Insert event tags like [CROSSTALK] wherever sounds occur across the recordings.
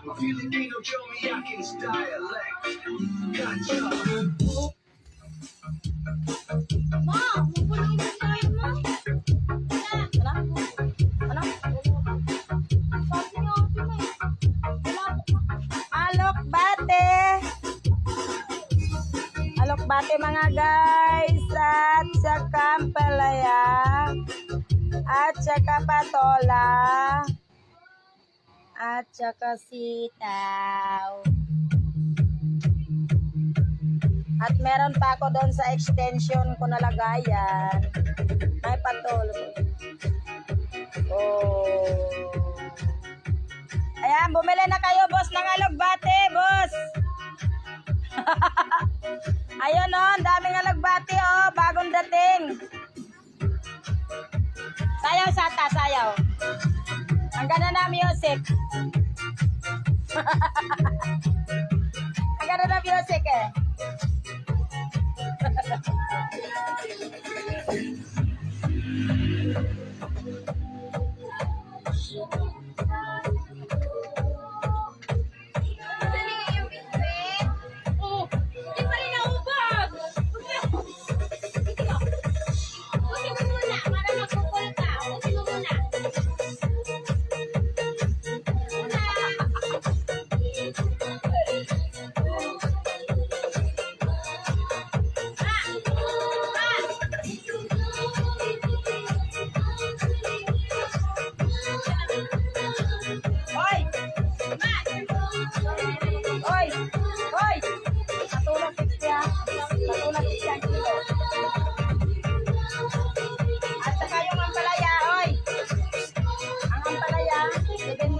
Filipino Jomiakin's dialect. Gotcha. Ma, mapunin na tayo mo. Wala. Wala. Alok bate. Alok bate mga guys. At saka ampalaya. At saka patola. At saka sitaw. At meron pa ako doon sa extension ko na lagayan. May patola. Oh. Ayan, bumili na kayo, Ang ganda na music. [LAUGHS]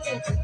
Gracias.